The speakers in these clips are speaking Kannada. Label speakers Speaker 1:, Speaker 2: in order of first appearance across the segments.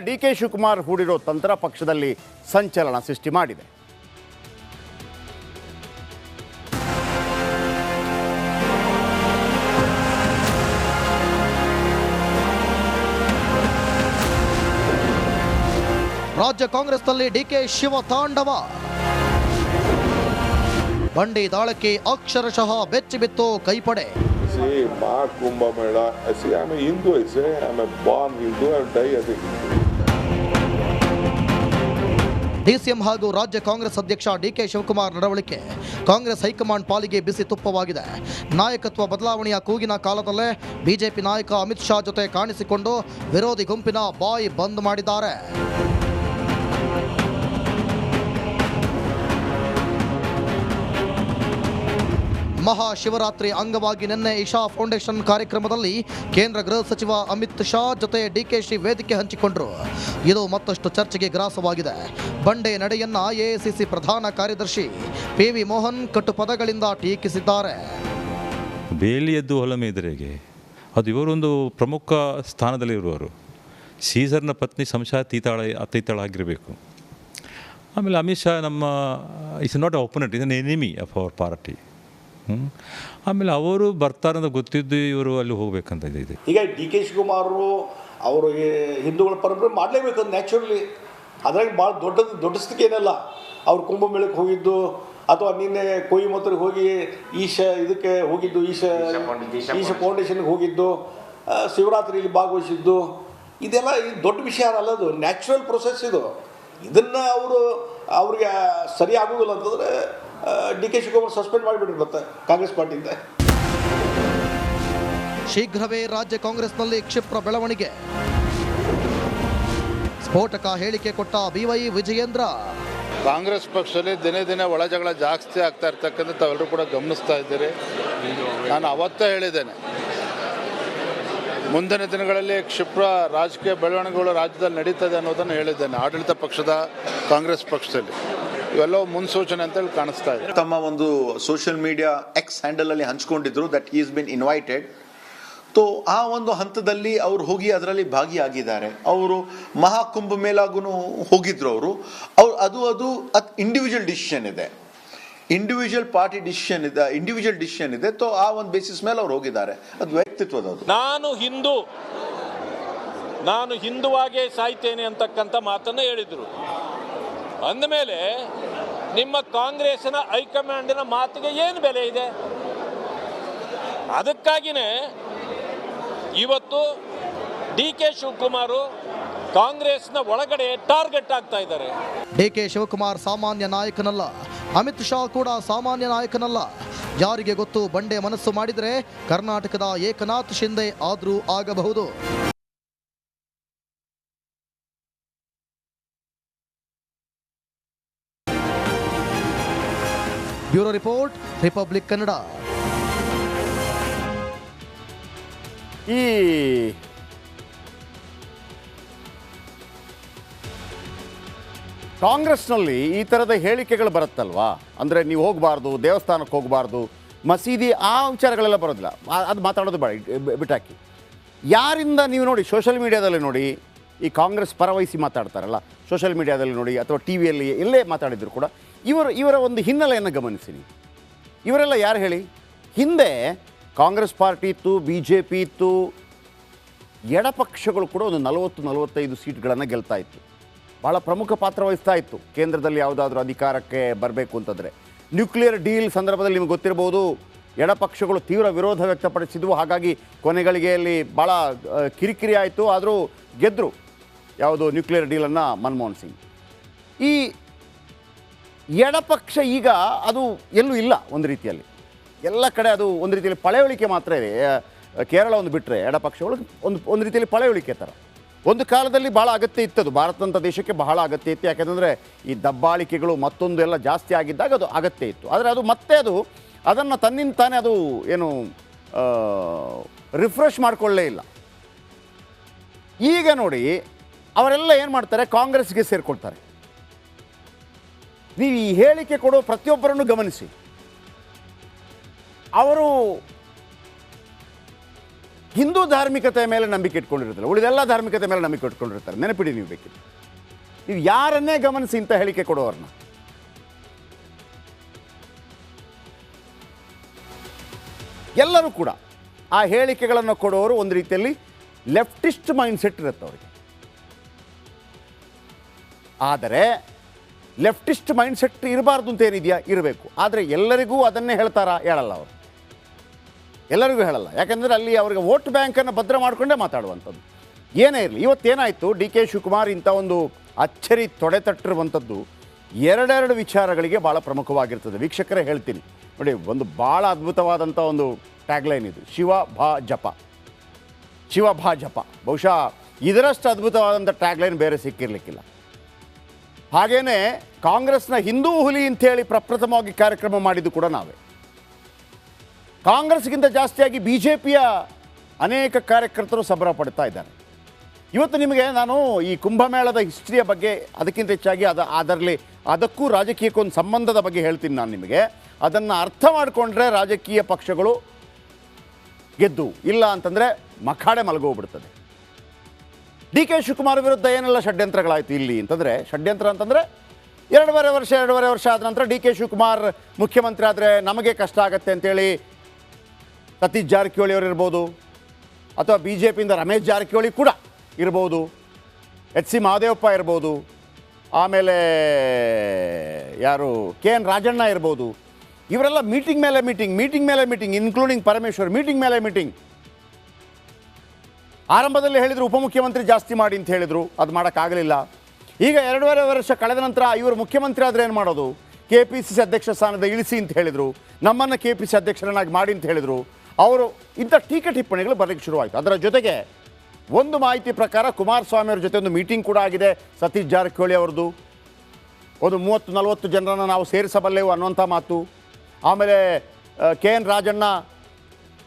Speaker 1: ಡಿ ಕೆ ಶಿವಕುಮಾರ್ ಹೂಡಿರೋ ತಂತ್ರ ಪಕ್ಷದಲ್ಲಿ ಸಂಚಲನ ಸೃಷ್ಟಿ ಮಾಡಿದೆ.
Speaker 2: ರಾಜ್ಯ ಕಾಂಗ್ರೆಸ್ನಲ್ಲಿ ಡಿಕೆ ಶಿವ ತಾಂಡವ. ಬಂಡಿ ದಾಳಕ್ಕೆ ಅಕ್ಷರಶಃ ಬೆಚ್ಚಿ ಬಿತ್ತು ಕೈಪಡೆ.
Speaker 3: ಕುಂಭಮೇಳ ಹಿಂದೂ ಹಿಂದೂ ಡೈ
Speaker 2: ಡಿಸಿಎಂ ಹಾಗೂ ರಾಜ್ಯ ಕಾಂಗ್ರೆಸ್ ಅಧ್ಯಕ್ಷ ಡಿಕೆ ಶಿವಕುಮಾರ್ ನಡವಳಿಕೆ. ಕಾಂಗ್ರೆಸ್ ಹೈಕಮಾಂಡ್ ಪಾಲಿಗೆ ಬಿಸಿ ತುಪ್ಪವಾಗಿದೆ. ನಾಯಕತ್ವ ಬದಲಾವಣೆಯ ಕೂಗಿನ ಕಾಲದಲ್ಲೇ ಬಿಜೆಪಿ ನಾಯಕ ಅಮಿತ್ ಶಾ ಜೊತೆ ಕಾಣಿಸಿಕೊಂಡು ವಿರೋಧಿ ಗುಂಪಿನ ಬಾಯಿ ಬಂದ್ ಮಾಡಿದ್ದಾರೆ. ಮಹಾಶಿವರಾತ್ರಿ ಅಂಗವಾಗಿ ನಿನ್ನೆ ಇಶಾ ಫೌಂಡೇಶನ್ ಕಾರ್ಯಕ್ರಮದಲ್ಲಿ ಕೇಂದ್ರ ಗೃಹ ಸಚಿವ ಅಮಿತ್ ಶಾ ಜೊತೆ ಡಿಕೆಶಿ ವೇದಿಕೆ ಹಂಚಿಕೊಂಡರು. ಇದು ಮತ್ತಷ್ಟು ಚರ್ಚೆಗೆ ಗ್ರಾಸವಾಗಿದೆ. ಬಂಡೆ ನಡೆಯನ್ನ ಎಐಸಿಸಿ ಪ್ರಧಾನ ಕಾರ್ಯದರ್ಶಿ ಪಿ ವಿ ಮೋಹನ್ ಕಟ್ಟು ಪದಗಳಿಂದ ಟೀಕಿಸಿದ್ದಾರೆ.
Speaker 4: ಬೇಲಿಯದ್ದು ಹೊಲಮೆದುರಿಗೆ ಅದು ಇವರೊಂದು ಪ್ರಮುಖ ಸ್ಥಾನದಲ್ಲಿರುವರು ಸೀಸರ್ನ ಪತ್ನಿ ಸಂಶಾತೀತಾಳ ಅತೀತಾಳಾಗಿರಬೇಕು ಆಮೇಲೆ ಅಮಿತ್ ಶಾ ನಮ್ಮ is not opponent is an enemy of our party ಆಮೇಲೆ ಅವರು ಬರ್ತಾರೆ ಅಂತ ಗೊತ್ತಿದ್ದು ಇವರು ಅಲ್ಲಿ ಹೋಗ್ಬೇಕಂತ ಇದೆ
Speaker 5: ಈಗ ಡಿ ಕೆ ಶಿವಕುಮಾರರು ಅವರು ಹಿಂದೂಗಳ ಪರಂಪರೆ ಮಾಡಲೇಬೇಕು ಅದು ನ್ಯಾಚುರಲಿ ಅದ್ರಾಗ ಭಾಳ ದೊಡ್ಡ ದೊಡ್ಡ ಸ್ಥಿತಿ ಏನಲ್ಲ. ಅವ್ರು ಕುಂಭಮೇಳಕ್ಕೆ ಹೋಗಿದ್ದು ಅಥವಾ ನಿನ್ನೆ ಕೊಯಿಮತ್ತೂರಿಗೆ ಹೋಗಿ ಈಶ ಇದಕ್ಕೆ ಹೋಗಿದ್ದು ಈಶ ಈಶ ಫೌಂಡೇಶನ್ಗೆ ಹೋಗಿದ್ದು ಶಿವರಾತ್ರಿಯಲ್ಲಿ ಭಾಗವಹಿಸಿದ್ದು ಇದೆಲ್ಲ ಇದು ದೊಡ್ಡ ವಿಷಯ ಅಲ್ಲ ಅದು. ನ್ಯಾಚುರಲ್ ಪ್ರೊಸೆಸ್ ಇದು. ಇದನ್ನು ಅವರು ಅವ್ರಿಗೆ ಸರಿ ಆಗೋದಿಲ್ಲ ಅಂತಂದರೆ ಡಿ ಕೆ ಶಿವಕುಮಾರ್ ಸಸ್ಪೆಂಡ್ ಮಾಡಿಬಿಟ್ರು ಮತ್ತೆ ಕಾಂಗ್ರೆಸ್ ಪಾರ್ಟಿಯಿಂದ.
Speaker 2: ಶೀಘ್ರವೇ ರಾಜ್ಯ ಕಾಂಗ್ರೆಸ್ನಲ್ಲಿ ಕ್ಷಿಪ್ರ ಬೆಳವಣಿಗೆ. ಸ್ಫೋಟಕ ಹೇಳಿಕೆ ಕೊಟ್ಟ ಬಿವೈ ವಿಜಯೇಂದ್ರ.
Speaker 6: ಕಾಂಗ್ರೆಸ್ ಪಕ್ಷದಲ್ಲಿ ದಿನೇ ದಿನೇ ಒಳಜಗಳ ಜಾಸ್ತಿ ಆಗ್ತಾ ಇರ್ತಕ್ಕಂಥ ತಾವೆಲ್ಲರೂ ಕೂಡ ಗಮನಿಸ್ತಾ ಇದ್ದೀರಿ. ನಾನು ಅವತ್ತೇ ಹೇಳಿದ್ದೇನೆ. ಮುಂದಿನ ದಿನಗಳಲ್ಲಿ ಕ್ಷಿಪ್ರ ರಾಜಕೀಯ ಬೆಳವಣಿಗೆಗಳು ರಾಜ್ಯದಲ್ಲಿ ನಡೀತದೆ ಅನ್ನೋದನ್ನು ಹೇಳಿದ್ದೇನೆ ಆಡಳಿತ ಪಕ್ಷದ ಕಾಂಗ್ರೆಸ್ ಪಕ್ಷದಲ್ಲಿ. ಇವೆಲ್ಲವೂ ಮುನ್ಸೂಚನೆ ಅಂತೇಳಿ ಕಾಣಿಸ್ತಾ ಇದೆ.
Speaker 7: ತಮ್ಮ ಒಂದು ಸೋಷಿಯಲ್ ಮೀಡಿಯಾ ಎಕ್ಸ್ ಹ್ಯಾಂಡಲಲ್ಲಿ ಹಂಚ್ಕೊಂಡಿದ್ರು that is been invited so ಆ ಒಂದು ಹಂತದಲ್ಲಿ ಅವರು ಹೋಗಿ ಅದರಲ್ಲಿ ಭಾಗಿಯಾಗಿದ್ದಾರೆ. ಅವರು ಮಹಾಕುಂಭ ಮೇಲಾಗೂ ಹೋಗಿದ್ರು ಅವರು. ಅವ್ರು ಅದು ಅದು ಅತ್ ಇಂಡಿವಿಜುವಲ್ ಡಿಸಿಷನ್ ಇದೆ. ಇಂಡಿವಿಜುವಲ್ ಪಾರ್ಟಿ ಡಿಸಿಷನ್ ಇದೆ ಇಂಡಿವಿಜುವಲ್ ಡಿಸಿಷನ್ ಇದೆ. ಸೊ ಆ ಒಂದು ಬೇಸಿಸ್ ಮೇಲೆ ಅವ್ರು ಹೋಗಿದ್ದಾರೆ. ಅದು ವ್ಯಕ್ತಿತ್ವದ ಅದು.
Speaker 8: ನಾನು ಹಿಂದೂ. ನಾನು ಹಿಂದುವಾಗೇ ಸಾಯ್ತೇನೆ ಅಂತಕ್ಕಂಥ ಮಾತನ್ನು ಹೇಳಿದರು. ಅಂದಮೇಲೆ ನಿಮ್ಮ ಕಾಂಗ್ರೆಸ್ನ ಹೈಕಮಾಂಡಿನ ಮಾತಿಗೆ ಏನು ಬೆಲೆ ಇದೆ? ಅದಕ್ಕಾಗಿಯೇ ಇವತ್ತು ಡಿ ಕೆ ಶಿವಕುಮಾರು ಕಾಂಗ್ರೆಸ್ನ ಒಳಗಡೆ ಟಾರ್ಗೆಟ್ ಆಗ್ತಾ ಇದ್ದಾರೆ.
Speaker 2: ಡಿ ಕೆ ಶಿವಕುಮಾರ್ ಸಾಮಾನ್ಯ ನಾಯಕನಲ್ಲ, ಅಮಿತ್ ಶಾ ಕೂಡ ಸಾಮಾನ್ಯ ನಾಯಕನಲ್ಲ. ಯಾರಿಗೆ ಗೊತ್ತು ಬಂಡೆ ಮನಸ್ಸು ಮಾಡಿದರೆ ಕರ್ನಾಟಕದ ಏಕನಾಥ್ ಶಿಂದೆ ಆದರೂ ಆಗಬಹುದು. Bureau report, Republic Kannada.
Speaker 1: ಈ ಕಾಂಗ್ರೆಸ್ನಲ್ಲಿ ಈ ಥರದ ಹೇಳಿಕೆಗಳು ಬರುತ್ತಲ್ವಾ? ಅಂದರೆ ನೀವು ಹೋಗಬಾರ್ದು, ದೇವಸ್ಥಾನಕ್ಕೆ ಹೋಗಬಾರ್ದು, ಮಸೀದಿ, ಆ ವಿಚಾರಗಳೆಲ್ಲ ಬರೋದಿಲ್ಲ. ಅದು ಮಾತಾಡೋದು ಬಿಟ್ಟಾಕಿ. ಯಾರಿಂದ ನೀವು ನೋಡಿ, ಸೋಷಿಯಲ್ ಮೀಡಿಯಾದಲ್ಲಿ ನೋಡಿ ಈ ಕಾಂಗ್ರೆಸ್ ಪರವಹಿಸಿ ಮಾತಾಡ್ತಾರಲ್ಲ ಸೋಷಿಯಲ್ ಮೀಡಿಯಾದಲ್ಲಿ ನೋಡಿ ಅಥವಾ ಟಿ ವಿಯಲ್ಲಿ ಎಲ್ಲೇ ಮಾತಾಡಿದ್ರು ಕೂಡ, ಇವರು, ಇವರ ಒಂದು ಹಿನ್ನೆಲೆಯನ್ನು ಗಮನಿಸಿ ಇವರೆಲ್ಲ ಯಾರು ಹೇಳಿ? ಹಿಂದೆ ಕಾಂಗ್ರೆಸ್ ಪಾರ್ಟಿ ಇತ್ತು ಬಿ ಜೆ ಪಿ ಇತ್ತು, ಎಡಪಕ್ಷಗಳು ಕೂಡ ಒಂದು ನಲವತ್ತು, ನಲವತ್ತೈದು ಸೀಟ್ಗಳನ್ನು ಗೆಲ್ತಾ ಇತ್ತು. ಭಾಳ ಪ್ರಮುಖ ಪಾತ್ರ ವಹಿಸ್ತಾ ಇತ್ತು. ಕೇಂದ್ರದಲ್ಲಿ ಯಾವುದಾದ್ರೂ ಅಧಿಕಾರಕ್ಕೆ ಬರಬೇಕು ಅಂತಂದರೆ. ನ್ಯೂಕ್ಲಿಯರ್ ಡೀಲ್ ಸಂದರ್ಭದಲ್ಲಿ ನಿಮಗೆ ಗೊತ್ತಿರ್ಬೋದು, ಎಡಪಕ್ಷಗಳು ತೀವ್ರ ವಿರೋಧ ವ್ಯಕ್ತಪಡಿಸಿದ್ವು. ಹಾಗಾಗಿ ಕೊನೆಗಳಿಗೆಯಲ್ಲಿ ಭಾಳ ಕಿರಿಕಿರಿ ಆಯಿತು. ಆದರೂ ಗೆದ್ದರು ಯಾವುದು ನ್ಯೂಕ್ಲಿಯರ್ ಡೀಲನ್ನು ಮನಮೋಹನ್ ಸಿಂಗ್. ಈ ಎಡಪಕ್ಷ ಈಗ ಅದು ಎಲ್ಲೂ ಇಲ್ಲ ಒಂದು ರೀತಿಯಲ್ಲಿ. ಎಲ್ಲ ಕಡೆ ಅದು ಒಂದು ರೀತಿಯಲ್ಲಿ ಪಳೆಯುಳಿಕೆ ಮಾತ್ರ ಇದೆ. ಕೇರಳ ಒಂದು ಬಿಟ್ಟರೆ ಎಡಪಕ್ಷಗಳು ಒಂದು ಒಂದು ರೀತಿಯಲ್ಲಿ ಪಳೆಯುಳಿಕೆ ಥರ. ಒಂದು ಕಾಲದಲ್ಲಿ ಭಾಳ ಅಗತ್ಯ ಇತ್ತದು. ಭಾರತದಂಥ ದೇಶಕ್ಕೆ ಬಹಳ ಅಗತ್ಯ ಇತ್ತು. ಯಾಕೆಂದರೆ ಈ ದಬ್ಬಾಳಿಕೆಗಳು ಮತ್ತೊಂದು ಎಲ್ಲ ಜಾಸ್ತಿ ಆಗಿದ್ದಾಗ ಅದು ಅಗತ್ಯ ಇತ್ತು. ಆದರೆ ಅದು ಮತ್ತೆ ಅದು ಅದನ್ನು ತನ್ನಿಂದ ತಾನೇ ಅದು ಏನು ರಿಫ್ರೆಶ್ ಮಾಡಿಕೊಳ್ಳೇ ಇಲ್ಲ. ಈಗ ನೋಡಿ ಅವರೆಲ್ಲ ಏನು ಮಾಡ್ತಾರೆ? ಕಾಂಗ್ರೆಸ್ಗೆ ಸೇರಿಕೊಳ್ತಾರೆ. ನೀವು ಈ ಹೇಳಿಕೆ ಕೊಡೋ ಪ್ರತಿಯೊಬ್ಬರನ್ನು ಗಮನಿಸಿ. ಅವರು ಹಿಂದೂ ಧಾರ್ಮಿಕತೆ ಮೇಲೆ ನಂಬಿಕೆ ಇಟ್ಕೊಂಡಿರ್ತಾರೆ ಉಳಿದೆಲ್ಲ ಧಾರ್ಮಿಕತೆ ಮೇಲೆ ನಂಬಿಕೆ ಇಟ್ಕೊಂಡಿರ್ತಾರೆ ನೆನಪಿಡಿ ನೀವು ಬೇಕಿತ್ತು ನೀವು ಯಾರನ್ನೇ ಗಮನಿಸಿ ಇಂಥ ಹೇಳಿಕೆ ಕೊಡೋರನ್ನ ಎಲ್ಲರೂ ಕೂಡ ಆ ಹೇಳಿಕೆಗಳನ್ನು ಕೊಡೋರು ಒಂದು ರೀತಿಯಲ್ಲಿ ಲೆಫ್ಟಿಸ್ಟ್ ಮೈಂಡ್ಸೆಟ್ ಇರುತ್ತೆ ಅವರಿಗೆ. ಆದರೆ ಲೆಫ್ಟಿಸ್ಟ್ ಮೈಂಡ್ ಸೆಟ್ ಇರಬಾರ್ದು ಅಂತ ಏನಿದೆಯಾ? ಇರಬೇಕು. ಆದರೆ ಎಲ್ಲರಿಗೂ ಅದನ್ನೇ ಹೇಳ್ತಾರಾ? ಹೇಳಲ್ಲ ಅವರು. ಎಲ್ಲರಿಗೂ ಹೇಳಲ್ಲ. ಯಾಕಂದರೆ ಅಲ್ಲಿ ಅವರಿಗೆ ವೋಟ್ ಬ್ಯಾಂಕನ್ನು ಭದ್ರ ಮಾಡಿಕೊಂಡೇ ಮಾತಾಡುವಂಥದ್ದು. ಏನೇ ಇರಲಿ, ಇವತ್ತೇನಾಯಿತು? ಡಿ ಕೆ ಶಿವಕುಮಾರ್ ಇಂಥ ಒಂದು ಅಚ್ಚರಿ ತೊಡೆತಟ್ಟಿರುವಂಥದ್ದು ಎರಡೆರಡು ವಿಚಾರಗಳಿಗೆ ಭಾಳ ಪ್ರಮುಖವಾಗಿರ್ತದೆ. ವೀಕ್ಷಕರೇ ಹೇಳ್ತೀನಿ. ನೋಡಿ, ಒಂದು ಭಾಳ ಅದ್ಭುತವಾದಂಥ ಒಂದು ಟ್ಯಾಗ್ಲೈನ್ ಇದು. ಶಿವ ಭಾ ಜಪ. ಶಿವ ಭಾ ಜಪ. ಬಹುಶಃ ಇದರಷ್ಟು ಅದ್ಭುತವಾದಂಥ ಟ್ಯಾಗ್ಲೈನ್ ಬೇರೆ ಸಿಕ್ಕಿರಲಿಕ್ಕಿಲ್ಲ. ಹಾಗೇನೆ ಕಾಂಗ್ರೆಸ್ನ ಹಿಂದೂ ಹುಲಿ ಅಂತೇಳಿ ಪ್ರಪ್ರಥಮವಾಗಿ ಕಾರ್ಯಕ್ರಮ ಮಾಡಿದ್ದು ಕೂಡ ನಾವೇ. ಕಾಂಗ್ರೆಸ್ಗಿಂತ ಜಾಸ್ತಿಯಾಗಿ ಬಿ ಜೆ ಪಿಯ ಅನೇಕ ಕಾರ್ಯಕರ್ತರು ಸಂಬರ ಪಡ್ತಾ ಇದ್ದಾರೆ. ಇವತ್ತು ನಿಮಗೆ ನಾನು ಈ ಕುಂಭಮೇಳದ ಹಿಸ್ಟ್ರಿಯ ಬಗ್ಗೆ ಅದಕ್ಕಿಂತ ಹೆಚ್ಚಾಗಿ ಅದ ಅದರಲ್ಲಿ ಅದಕ್ಕೂ ರಾಜಕೀಯಕ್ಕೊಂದು ಸಂಬಂಧದ ಬಗ್ಗೆ ಹೇಳ್ತೀನಿ ನಾನು ನಿಮಗೆ. ಅದನ್ನು ಅರ್ಥ ಮಾಡಿಕೊಂಡ್ರೆ ರಾಜಕೀಯ ಪಕ್ಷಗಳು ಗೆದ್ದು ಇಲ್ಲ ಅಂತಂದರೆ ಮಖಾಡೆ ಮಲಗೋಗ್ಬಿಡ್ತದೆ. ಡಿ ಕೆ ಶಿವಕುಮಾರ್ ವಿರುದ್ಧ ಏನೆಲ್ಲ ಷಡ್ಯಂತ್ರಗಳಾಯಿತು ಇಲ್ಲಿ ಅಂತಂದರೆ, ಷಡ್ಯಂತ್ರ ಅಂತಂದರೆ ಎರಡೂವರೆ ವರ್ಷ ಎರಡೂವರೆ ವರ್ಷ ಆದ ನಂತರ ಡಿ ಕೆ ಶಿವಕುಮಾರ್ ಮುಖ್ಯಮಂತ್ರಿ ಆದರೆ ನಮಗೆ ಕಷ್ಟ ಆಗತ್ತೆ ಅಂತೇಳಿ ಸತೀಶ್ ಜಾರಕಿಹೊಳಿ ಅವರು ಇರ್ಬೋದು, ಅಥವಾ ಬಿ ಜೆ ಪಿಯಿಂದ ರಮೇಶ್ ಜಾರಕಿಹೊಳಿ ಕೂಡ ಇರ್ಬೋದು, ಎಚ್ ಸಿ ಮಹದೇವಪ್ಪ ಇರ್ಬೋದು, ಆಮೇಲೆ ಯಾರು ಕೆ ಎನ್ ರಾಜಣ್ಣ ಇರ್ಬೋದು, ಇವರೆಲ್ಲ ಮೀಟಿಂಗ್ ಮೇಲೆ ಮೀಟಿಂಗ್ ಮೀಟಿಂಗ್ ಮೇಲೆ ಮೀಟಿಂಗ್ ಇನ್ಕ್ಲೂಡಿಂಗ್ ಪರಮೇಶ್ವರ್, ಮೀಟಿಂಗ್ ಮೇಲೆ ಮೀಟಿಂಗ್. ಆರಂಭದಲ್ಲಿ ಹೇಳಿದರು ಉಪಮುಖ್ಯಮಂತ್ರಿ ಜಾಸ್ತಿ ಮಾಡಿ ಅಂತ ಹೇಳಿದರು, ಅದು ಮಾಡೋಕ್ಕಾಗಲಿಲ್ಲ. ಈಗ ಎರಡೂವರೆ ವರ್ಷ ಕಳೆದ ನಂತರ ಇವರು ಮುಖ್ಯಮಂತ್ರಿ ಆದರೆ ಏನು ಮಾಡೋದು? ಕೆ ಪಿ ಸಿ ಸಿ ಅಧ್ಯಕ್ಷ ಸ್ಥಾನದ ಇಳಿಸಿ ಅಂತ ಹೇಳಿದರು, ನಮ್ಮನ್ನು ಕೆ ಪಿ ಸಿ ಅಧ್ಯಕ್ಷರನ್ನಾಗಿ ಮಾಡಿ ಅಂತ ಹೇಳಿದರು. ಅವರು ಇಂಥ ಟೀಕೆ ಟಿಪ್ಪಣಿಗಳು ಬರಲಿಕ್ಕೆ ಶುರುವಾಯಿತು. ಅದರ ಜೊತೆಗೆ ಒಂದು ಮಾಹಿತಿ ಪ್ರಕಾರ ಕುಮಾರಸ್ವಾಮಿ ಅವ್ರ ಜೊತೆ ಒಂದು ಮೀಟಿಂಗ್ ಕೂಡ ಆಗಿದೆ, ಸತೀಶ್ ಜಾರಕಿಹೊಳಿ ಅವ್ರದ್ದು. ಒಂದು ಮೂವತ್ತು, ನಲವತ್ತು ಜನರನ್ನು ನಾವು ಸೇರಿಸಬಲ್ಲೆವು ಅನ್ನುವಂಥ ಮಾತು. ಆಮೇಲೆ ಕೆ ಎನ್ ರಾಜಣ್ಣ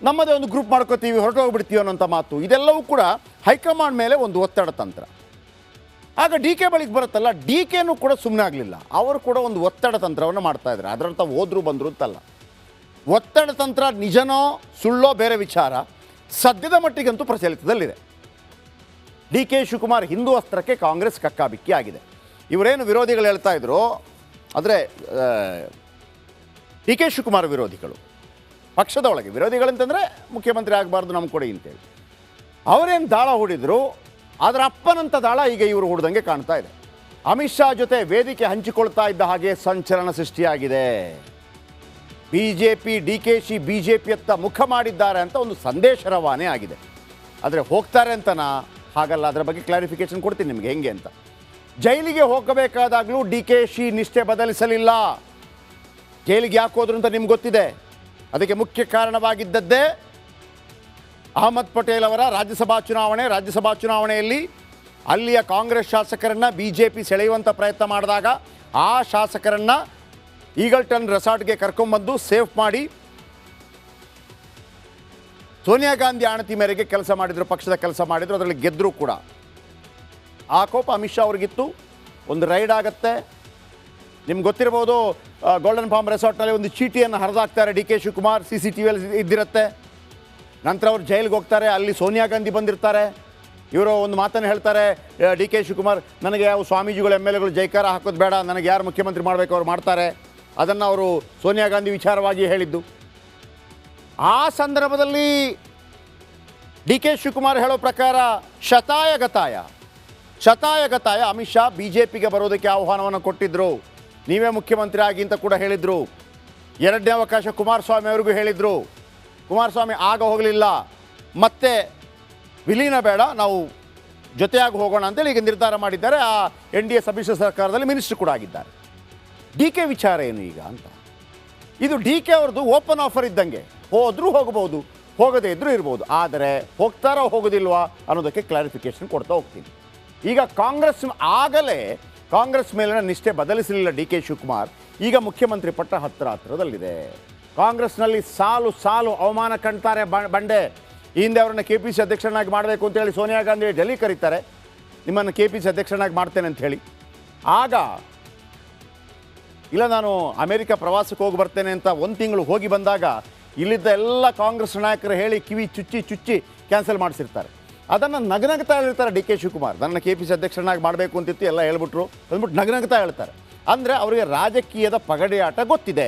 Speaker 1: ನಮ್ಮದೇ ಒಂದು ಗ್ರೂಪ್ ಮಾಡ್ಕೋತೀವಿ ಹೊರಟು ಹೋಗ್ಬಿಡ್ತೀವಿ ಅನ್ನೋಂಥ ಮಾತು. ಇದೆಲ್ಲವೂ ಕೂಡ ಹೈಕಮಾಂಡ್ ಮೇಲೆ ಒಂದು ಒತ್ತಡ ತಂತ್ರ. ಆಗ ಡಿ ಕೆ ಬಳಿಗೆ ಬರುತ್ತಲ್ಲ, ಡಿ ಕೆನೂ ಕೂಡ ಸುಮ್ಮನೆ ಆಗಲಿಲ್ಲ. ಅವರು ಕೂಡ ಒಂದು ಒತ್ತಡ ತಂತ್ರವನ್ನು ಮಾಡ್ತಾ ಇದ್ದಾರೆ. ಅದರರ್ಥ ಹೋದ್ರು ಬಂದರು ಅಂತಲ್ಲ. ಒತ್ತಡ ತಂತ್ರ ನಿಜನೋ, ಸುಳ್ಳೋ ಬೇರೆ ವಿಚಾರ ಸದ್ಯದ ಮಟ್ಟಿಗಂತೂ ಪ್ರಚಲಿತದಲ್ಲಿದೆ. ಡಿ ಕೆ ಶಿವಕುಮಾರ್ ಹಿಂದೂ ಅಸ್ತ್ರಕ್ಕೆ ಕಾಂಗ್ರೆಸ್ ಕಕ್ಕಾಬಿಕ್ಕಿ ಆಗಿದೆ. ಇವರೇನು ವಿರೋಧಿಗಳು ಹೇಳ್ತಾ ಇದ್ರು? ಅಂದರೆ ಡಿ ಕೆ ಶಿವಕುಮಾರ್ ವಿರೋಧಿಗಳು. ಪಕ್ಷದ ಒಳಗೆ, ವಿರೋಧಿಗಳಂತಂದರೆ ಮುಖ್ಯಮಂತ್ರಿ ಆಗಬಾರ್ದು ನಮ್ಮ ಕೊಡಿ ಅಂತೇಳಿ. ಅವರೇನು ದಾಳ ಹೂಡಿದ್ರು ಅದರ ಅಪ್ಪನಂಥ ದಾಳ ಈಗ ಇವರು ಹೂಡ್ದಂಗೆ ಕಾಣ್ತಾ ಇದೆ. ಅಮಿತ್ ಶಾ ಜೊತೆ ವೇದಿಕೆ ಹಂಚಿಕೊಳ್ತಾ ಇದ್ದ ಹಾಗೆ ಸಂಚಲನ ಸೃಷ್ಟಿಯಾಗಿದೆ. B J P D K Shi B J ಪಿಯತ್ತ ಮುಖ ಮಾಡಿದ್ದಾರೆ ಅಂತ ಒಂದು ಸಂದೇಶ ರವಾನೆ ಆಗಿದೆ. ಆದರೆ ಹೋಗ್ತಾರೆ ಅಂತನಾ? ಹಾಗಲ್ಲ, ಅದರ ಬಗ್ಗೆ ಕ್ಲಾರಿಫಿಕೇಶನ್ ಕೊಡ್ತೀನಿ ನಿಮಗೆ, ಹೆಂಗೆ ಅಂತ. ಜೈಲಿಗೆ ಹೋಗಬೇಕಾದಾಗಲೂ ಡಿ ಕೆ ಶಿ ನಿಷ್ಠೆ ಬದಲಿಸಲಿಲ್ಲ. ಜೈಲಿಗೆ ಯಾಕೆ ಹೋದ್ರು ಅಂತ ನಿಮ್ಗೆ ಗೊತ್ತಿದೆ. ಅದಕ್ಕೆ ಮುಖ್ಯ ಕಾರಣವಾಗಿದ್ದದ್ದೇ ಅಹಮದ್ ಪಟೇಲ್ ಅವರ ರಾಜ್ಯಸಭಾ ಚುನಾವಣೆ. ರಾಜ್ಯಸಭಾ ಚುನಾವಣೆಯಲ್ಲಿ ಅಲ್ಲಿಯ ಕಾಂಗ್ರೆಸ್ ಶಾಸಕರನ್ನು ಬಿ ಜೆ ಪಿ ಸೆಳೆಯುವಂಥ ಪ್ರಯತ್ನ ಮಾಡಿದಾಗ ಆ ಶಾಸಕರನ್ನು ಈಗಲ್ಟನ್ ರೆಸಾರ್ಟ್ಗೆ ಕರ್ಕೊಂಬಂದು ಸೇಫ್ ಮಾಡಿ ಸೋನಿಯಾ ಗಾಂಧಿ ಆಣತಿ ಮೇರೆಗೆ ಕೆಲಸ ಮಾಡಿದರು, ಪಕ್ಷದ ಕೆಲಸ ಮಾಡಿದರು, ಅದರಲ್ಲಿ ಗೆದ್ದರೂ ಕೂಡ. ಆ ಕೋಪ ಅಮಿತ್ ಶಾ ಅವ್ರಿಗಿತ್ತು. ಒಂದು ರೈಡ್ ಆಗತ್ತೆ. ನಿಮ್ಗೆ ಗೊತ್ತಿರ್ಬೋದು ಗೋಲ್ಡನ್ ಫಾರ್ಮ್ ರೆಸಾರ್ಟ್ನಲ್ಲಿ ಒಂದು ಚೀಟಿಯನ್ನು ಹರಿದಾಕ್ತಾರೆ D K Shivakumar C C T ವಿಯಲ್ಲಿ ಇದ್ದಿರುತ್ತೆ. ನಂತರ ಅವ್ರು ಜೈಲಿಗೆ ಹೋಗ್ತಾರೆ, ಅಲ್ಲಿ ಸೋನಿಯಾ ಗಾಂಧಿ ಬಂದಿರ್ತಾರೆ. ಇವರು ಒಂದು ಮಾತನ್ನು ಹೇಳ್ತಾರೆ ಡಿ ಕೆ ಶಿವಕುಮಾರ್, ನನಗೆ ಯಾವ ಸ್ವಾಮೀಜಿಗಳು, ಎಂ ಎಲ್ ಎಗಳು ಜೈಕಾರ ಹಾಕೋದು ಬೇಡ, ನನಗೆ ಯಾರು ಮುಖ್ಯಮಂತ್ರಿ ಮಾಡಬೇಕು ಅವ್ರು ಮಾಡ್ತಾರೆ. ಅದನ್ನು ಅವರು ಸೋನಿಯಾ ಗಾಂಧಿ ವಿಚಾರವಾಗಿ ಹೇಳಿದ್ದು. ಆ ಸಂದರ್ಭದಲ್ಲಿ ಡಿ ಕೆ ಶಿವಕುಮಾರ್ ಹೇಳೋ ಪ್ರಕಾರ ಶತಾಯ ಗತಾಯ ಶತಾಯ ಗತಾಯ ಅಮಿತ್ ಶಾ ಬಿ ಜೆ ಪಿಗೆ ಬರೋದಕ್ಕೆ ಆಹ್ವಾನವನ್ನು ಕೊಟ್ಟಿದ್ದರು ನೀವೇ ಮುಖ್ಯಮಂತ್ರಿ ಆಗಿ ಅಂತ ಕೂಡ ಹೇಳಿದರು. ಎರಡನೇ ಅವಕಾಶ ಕುಮಾರಸ್ವಾಮಿ ಅವರಿಗೂ ಹೇಳಿದರು. ಕುಮಾರಸ್ವಾಮಿ ಆಗ ಹೋಗಲಿಲ್ಲ. ಮತ್ತೆ ವಿಲೀನ ಬೇಡ, ನಾವು ಜೊತೆಯಾಗಿ ಹೋಗೋಣ ಅಂತೇಳಿ ಈಗ ನಿರ್ಧಾರ ಮಾಡಿದ್ದಾರೆ. ಆ ಎನ್ ಡಿ ಎ ಸಮ್ಮಿಶ್ರ ಸರ್ಕಾರದಲ್ಲಿ ಮಿನಿಸ್ಟ್ರು ಕೂಡ ಆಗಿದ್ದಾರೆ. ಡಿ ಕೆ ವಿಚಾರ ಏನು ಈಗ ಅಂತ? ಇದು ಡಿ ಕೆ ಅವ್ರದ್ದು ಓಪನ್ ಆಫರ್ ಇದ್ದಂಗೆ. ಹೋದರೂ ಹೋಗಬಹುದು ಹೋಗದೇ ಇದ್ದರೂ ಇರ್ಬೋದು. ಆದರೆ ಹೋಗ್ತಾರೋ ಹೋಗೋದಿಲ್ವಾ ಅನ್ನೋದಕ್ಕೆ ಕ್ಲಾರಿಫಿಕೇಶನ್ ಕೊಡ್ತಾ ಹೋಗ್ತೀನಿ. ಈಗ ಕಾಂಗ್ರೆಸ್ ಆಗಲೇ ಕಾಂಗ್ರೆಸ್ ಮೇಲಿನ ನಿಷ್ಠೆ ಬದಲಿಸಲಿಲ್ಲ ಡಿ ಕೆ ಶಿವಕುಮಾರ್. ಈಗ ಮುಖ್ಯಮಂತ್ರಿ ಪಟ್ಟ ಹತ್ತಿರ ಹತ್ತಿರದಲ್ಲಿದೆ ಕಾಂಗ್ರೆಸ್ನಲ್ಲಿ ಸಾಲು ಸಾಲು ಅವಮಾನ ಕಾಣ್ತಾರೆ ಬಂಡೆ. ಈ ಹಿಂದೆ ಅವರನ್ನು ಕೆ ಪಿ ಸಿ ಅಧ್ಯಕ್ಷರನ್ನಾಗಿ ಮಾಡಬೇಕು ಅಂತೇಳಿ ಸೋನಿಯಾ ಗಾಂಧಿ ಡೆಲ್ಲಿ ಕರೀತಾರೆ. ನಿಮ್ಮನ್ನು ಕೆ ಪಿ ಸಿ ಅಧ್ಯಕ್ಷರನ್ನಾಗಿ ಮಾಡ್ತೇನೆ ಅಂತ ಹೇಳಿ. ಆಗ ಇಲ್ಲ ನಾನು ಅಮೆರಿಕ ಪ್ರವಾಸಕ್ಕೆ ಹೋಗಿ ಬರ್ತೇನೆ ಅಂತ ಒಂದು ತಿಂಗಳು ಹೋಗಿ ಬಂದಾಗ ಇಲ್ಲಿದ್ದ ಎಲ್ಲ ಕಾಂಗ್ರೆಸ್ ನಾಯಕರು ಹೇಳಿ ಕಿವಿ ಚುಚ್ಚಿ ಚುಚ್ಚಿ ಕ್ಯಾನ್ಸಲ್ ಮಾಡಿಸಿರ್ತಾರೆ. ಅದನ್ನು ನಗನಗ್ತಾ ಹೇಳ್ತಾರೆ ಡಿ ಕೆ ಶಿವಕುಮಾರ್. ನನ್ನ ಕೆ ಪಿ ಸಿ ಅಧ್ಯಕ್ಷರನ್ನಾಗಿ ಮಾಡಬೇಕು ಅಂತಿತ್ತು, ಎಲ್ಲ ಹೇಳ್ಬಿಟ್ರು. ಅಂದ್ಬಿಟ್ಟು ನಗನಗ್ತಾ ಹೇಳ್ತಾರೆ. ಅಂದರೆ ಅವರಿಗೆ ರಾಜಕೀಯದ ಪಗಡೆಯಾಟ ಗೊತ್ತಿದೆ.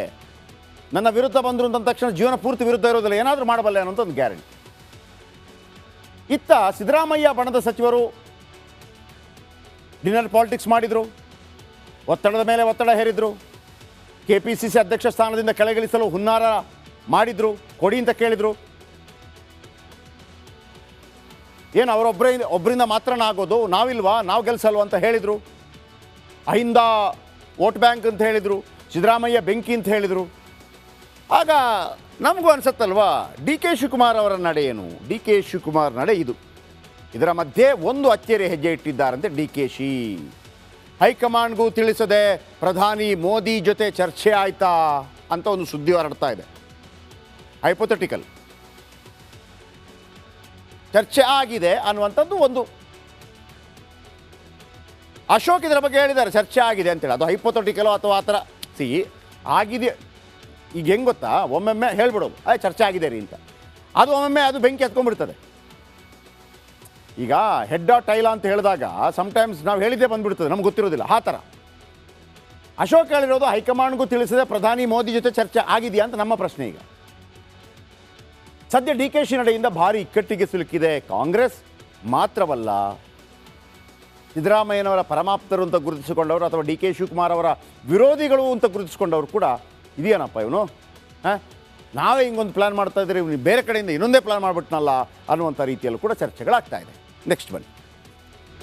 Speaker 1: ನನ್ನ ವಿರುದ್ಧ ಬಂದರು ಅಂದ ತಕ್ಷಣ ಜೀವನ ಪೂರ್ತಿ ವಿರುದ್ಧ ಇರೋದಿಲ್ಲ, ಏನಾದರೂ ಮಾಡಬಲ್ಲ ಅನ್ನೋಂಥ ಒಂದು ಗ್ಯಾರಂಟಿ. ಇತ್ತ ಸಿದ್ದರಾಮಯ್ಯ ಬಣದ ಸಚಿವರು ಡಿನ್ನರ್ ಪಾಲಿಟಿಕ್ಸ್ ಮಾಡಿದರು, ಒತ್ತಡದ ಮೇಲೆ ಒತ್ತಡ ಹೇರಿದರು, ಕೆ ಪಿ ಸಿ ಸಿ ಅಧ್ಯಕ್ಷ ಸ್ಥಾನದಿಂದ ಕೆಳಗಿಳಿಸಲು ಹುನ್ನಾರ ಮಾಡಿದರು, ಕೊಡಿ ಅಂತ ಕೇಳಿದರು. ಏನು ಅವರೊಬ್ಬರೇ ಒಬ್ಬರಿಂದ ಮಾತ್ರನ ಆಗೋದು? ನಾವಿಲ್ವಾ? ನಾವು ಗೆಲ್ಸಲ್ವಾ ಅಂತ ಹೇಳಿದರು. ಅಹಿಂದ ವೋಟ್ ಬ್ಯಾಂಕ್ ಅಂತ ಹೇಳಿದರು. ಸಿದ್ದರಾಮಯ್ಯ ಬೆಂಕಿ ಅಂತ ಹೇಳಿದರು. ಆಗ ನಮಗೂ ಅನ್ಸತ್ತಲ್ವಾ? ಡಿ ಕೆ ಶಿವಕುಮಾರ್ ಅವರ ನಡೆ ಏನು? ಡಿ ಕೆ ಶಿವಕುಮಾರ್ ನಡೆ ಇದು. ಇದರ ಮಧ್ಯೆ ಒಂದು ಅಚ್ಚರಿ ಹೆಜ್ಜೆ ಇಟ್ಟಿದ್ದಾರಂತೆ ಡಿ ಕೆ ಶಿ. ಹೈಕಮಾಂಡ್ಗೂ ತಿಳಿಸದೆ ಪ್ರಧಾನಿ ಮೋದಿ ಜೊತೆ ಚರ್ಚೆ ಆಯ್ತಾ ಅಂತ ಒಂದು ಸುದ್ದಿ ಹೊರಡ್ತಾ ಇದೆ. ಹೈಪೋಥೆಟಿಕಲ್ ಚರ್ಚೆ ಆಗಿದೆ ಅನ್ನುವಂಥದ್ದು ಒಂದು. ಅಶೋಕ್ ಇದರ ಬಗ್ಗೆ ಹೇಳಿದ್ದಾರೆ, ಚರ್ಚೆ ಆಗಿದೆ ಅಂತೇಳಿ. ಅದು ಹೈಪೋಥೆಟಿಕಲೋ ಅಥವಾ ಆ ಥರ. ಸಿ ಆಗಿದೆ. ಈಗ ಹೆಂಗೆ ಗೊತ್ತಾ? ಒಮ್ಮೊಮ್ಮೆ ಹೇಳ್ಬಿಡೋದು ಅದೇ ಚರ್ಚೆ ಆಗಿದೆ ರೀ ಅಂತ. ಅದು ಒಮ್ಮೊಮ್ಮೆ ಅದು ಬೆಂಕಿ ಹತ್ಕೊಂಡ್ಬಿಡ್ತದೆ. ಈಗ ಹೆಡ್ ಆಫ್ ಟೈಲ ಅಂತ ಹೇಳಿದಾಗ ಸಮ್ಟೈಮ್ಸ್ ನಾವು ಹೇಳಿದ್ದೇ ಬಂದುಬಿಡ್ತದೆ, ನಮ್ಗೆ ಗೊತ್ತಿರೋದಿಲ್ಲ. ಆ ಥರ. ಅಶೋಕ್ ಹೇಳಿರೋದು ಹೈಕಮಾಂಡ್ಗೂ ತಿಳಿಸದೆ ಪ್ರಧಾನಿ ಮೋದಿ ಜೊತೆ ಚರ್ಚೆ ಆಗಿದೆಯಾ ಅಂತ ನಮ್ಮ ಪ್ರಶ್ನೆ ಈಗ. ಸದ್ಯ ಡಿ ಕೆ ಶಿ ನಡೆಯಿಂದ ಭಾರಿ ಇಕ್ಕಟ್ಟಿಗೆ ಸಿಲುಕಿದೆ ಕಾಂಗ್ರೆಸ್. ಮಾತ್ರವಲ್ಲ, ಸಿದ್ದರಾಮಯ್ಯನವರ ಪರಮಾಪ್ತರು ಅಂತ ಗುರುತಿಸಿಕೊಂಡವರು ಅಥವಾ ಡಿ ಕೆ ಶಿವಕುಮಾರ್ ಅವರ ವಿರೋಧಿಗಳು ಅಂತ ಗುರುತಿಸಿಕೊಂಡವರು ಕೂಡ ಇದೆಯೇನಪ್ಪ ಇವನು? ಹಾಂ? ನಾವೇ ಹಿಂಗೊಂದು ಪ್ಲ್ಯಾನ್ ಮಾಡ್ತಾ ಇದ್ದೀರಿ ಇವನು ಬೇರೆ ಕಡೆಯಿಂದ ಇನ್ನೊಂದೇ ಪ್ಲ್ಯಾನ್ ಮಾಡಿಬಿಟ್ನಲ್ಲ ಅನ್ನುವಂಥ ರೀತಿಯಲ್ಲೂ ಕೂಡ ಚರ್ಚೆಗಳಾಗ್ತಾ ಇದೆ. ನೆಕ್ಸ್ಟ್ ಬನ್ನಿ.